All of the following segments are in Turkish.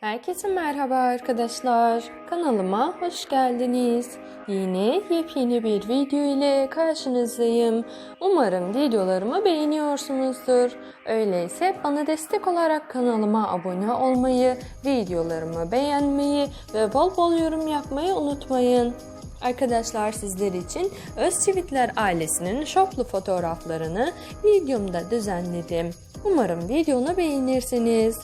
Herkese merhaba arkadaşlar. Kanalıma hoş geldiniz. Yine yepyeni bir video ile karşınızdayım. Umarım videolarımı beğeniyorsunuzdur. Öyleyse bana destek olarak kanalıma abone olmayı, videolarımı beğenmeyi ve bol bol yorum yapmayı unutmayın. Arkadaşlar sizler için Özçivitler ailesinin şoklu fotoğraflarını videomda düzenledim. Umarım videonu beğenirsiniz.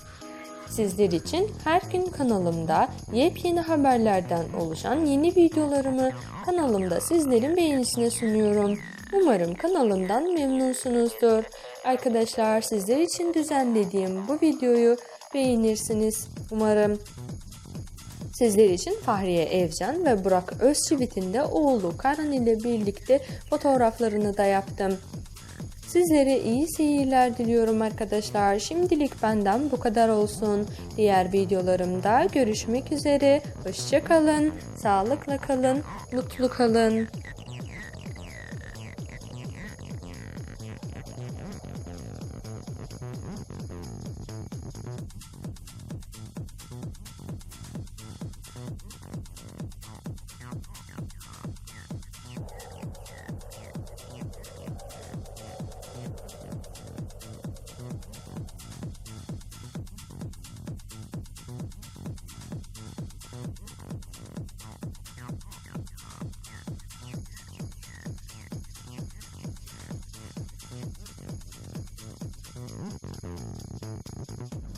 Sizler için her gün kanalımda yepyeni haberlerden oluşan yeni videolarımı kanalımda sizlerin beğenisine sunuyorum. Umarım kanalımdan memnunsunuzdur. Arkadaşlar sizler için düzenlediğim bu videoyu beğenirsiniz. Umarım Sizler için Fahriye Evcan ve Burak Özçivit'in de oğlu Karan ile birlikte fotoğraflarını da yaptım. Sizlere iyi seyirler diliyorum arkadaşlar. Şimdilik benden bu kadar olsun. Diğer videolarımda görüşmek üzere. Hoşçakalın, sağlıkla kalın, mutlu kalın. Thank you.